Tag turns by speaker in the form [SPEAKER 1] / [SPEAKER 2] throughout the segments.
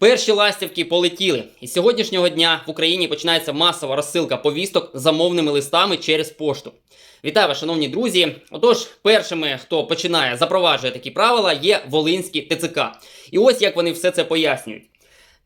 [SPEAKER 1] Перші ластівки полетіли, і з сьогоднішнього дня в Україні починається масова розсилка повісток замовними листами через пошту. Вітаю вас, шановні друзі. Отож, першими, хто починає запроваджує такі правила, є Волинські ТЦК. І ось як вони все це пояснюють.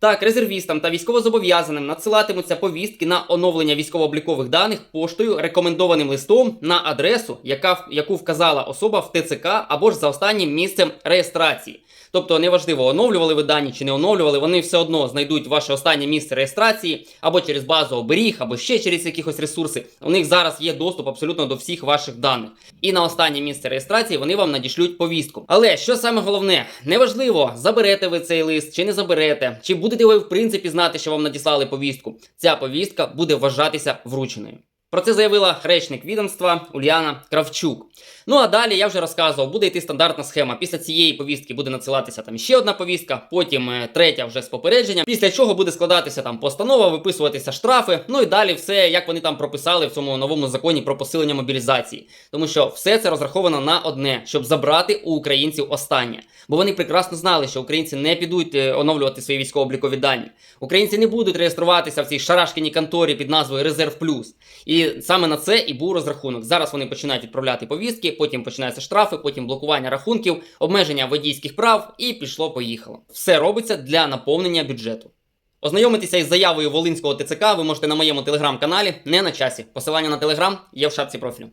[SPEAKER 1] Так, резервістам та військовозобов'язаним надсилатимуться повістки на оновлення військово-облікових даних поштою рекомендованим листом на адресу, яка, яку вказала особа в ТЦК або ж за останнім місцем реєстрації. Тобто неважливо, оновлювали ви дані чи не оновлювали, вони все одно знайдуть ваше останнє місце реєстрації або через базу оберіг, або ще через якихось ресурси. У них зараз є доступ абсолютно до всіх ваших даних. І на останнє місце реєстрації вони вам надішлють повістку. Але що саме головне, неважливо, заберете ви цей лист чи не заберете, чи будете ви в принципі знати, що вам надіслали повістку. Ця повістка буде вважатися врученою. Про це заявила речник відомства Уляна Кравчук. Ну а далі я вже розказував, буде йти стандартна схема. Після цієї повістки буде надсилатися там ще одна повістка, потім е, третя вже з попередженням. Після чого буде складатися там постанова, виписуватися штрафи. Ну і далі все, як вони там прописали в цьому новому законі про посилення мобілізації. Тому що все це розраховано на одне, щоб забрати у українців останнє. Бо вони прекрасно знали, що українці не підуть е, оновлювати свої військово-облікові дані. Українці не будуть реєструватися в цій шарашкіній конторі під назвою Резерв Плюс. Саме на це і був розрахунок. Зараз вони починають відправляти повістки, потім починаються штрафи, потім блокування рахунків, обмеження водійських прав, і пішло-поїхало. Все робиться для наповнення бюджету. Ознайомитися із заявою Волинського ТЦК ви можете на моєму телеграм-каналі не на часі. Посилання на телеграм є в шапці профілю.